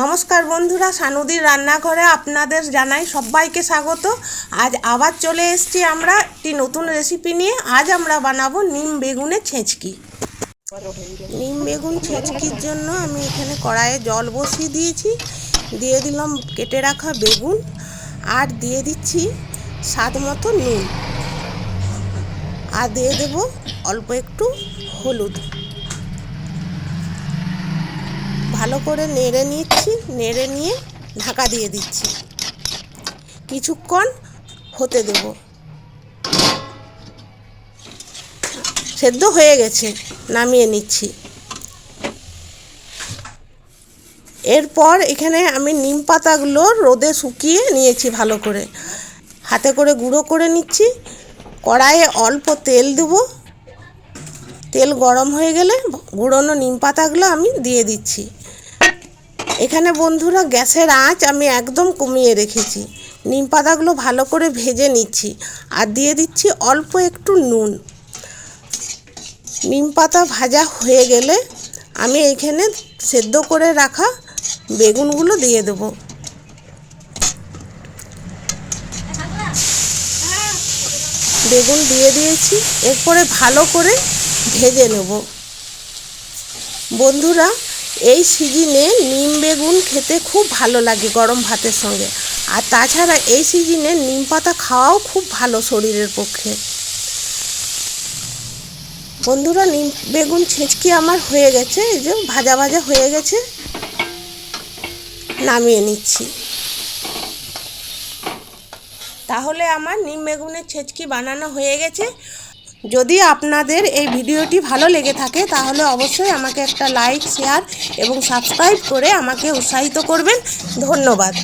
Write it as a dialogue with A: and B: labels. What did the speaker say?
A: নমস্কার বন্ধুরা, সানুদির রান্নাঘরে আপনাদের জানাই সবাইকে স্বাগত। আজ আবার চলে এসেছি আমরা একটি নতুন রেসিপি নিয়ে। আজ আমরা বানাবো নিম বেগুনের ছেঁচকি। নিম বেগুন ছেঁচকির জন্য আমি এখানে কড়াইয়ে জল বসিয়ে দিয়েছি। দিয়ে দিলাম কেটে রাখা বেগুন আর দিয়ে দিচ্ছি স্বাদ মতো নুন। আর দিয়ে দেবো অল্প একটু হলুদ। ভালো করে নেড়ে নিচ্ছি, নেড়ে নিয়ে ঢাকা দিয়ে দিচ্ছি। কিছুক্ষণ হতে দেব। সেদ্ধ হয়ে গেছে, নামিয়ে নিচ্ছি। এরপর এখানে আমি নিম পাতাগুলো রোদে শুকিয়ে নিয়েছি ভালো করে। হাতে করে গুঁড়ো করে নিচ্ছি। কড়াইয়ে অল্প তেল দেবো। তেল গরম হয়ে গেলে গুঁড়োনো নিম পাতাগুলো আমি দিয়ে দিচ্ছি। এখানে বন্ধুরা গ্যাসের আঁচ আমি একদম কমিয়ে রেখেছি। নিম পাতাগুলো ভালো করে ভেজে নিচ্ছি আর দিয়ে দিচ্ছি অল্প একটু নুন। নিম পাতা ভাজা হয়ে গেলে আমি এখানে সেদ্ধ করে রাখা বেগুনগুলো দিয়ে দেবো। বেগুন দিয়ে দিয়েছি, এরপরে ভালো করে ভেজে নেব। বন্ধুরা এই সিজনে নিম বেগুন খেতে খুব ভালো লাগে গরম ভাতের সঙ্গে। আর তাছাড়া এই সিজনে নিম পাতা খাওয়াও খুব ভালো শরীরের পক্ষে। বন্ধুরা, নিম বেগুন ছেঁচকি আমার হয়ে গেছে, এই যে ভাজা ভাজা হয়ে গেছে। নামিয়ে নিচ্ছি। তাহলে আমার নিম বেগুনের ছেঁচকি বানানো হয়ে গেছে। যদি আপনাদের এই ভিডিওটি ভালো লেগে থাকে, তাহলে অবশ্যই আমাকে একটা লাইক শেয়ার এবং সাবস্ক্রাইব করে আমাকে উৎসাহিত করবেন। ধন্যবাদ।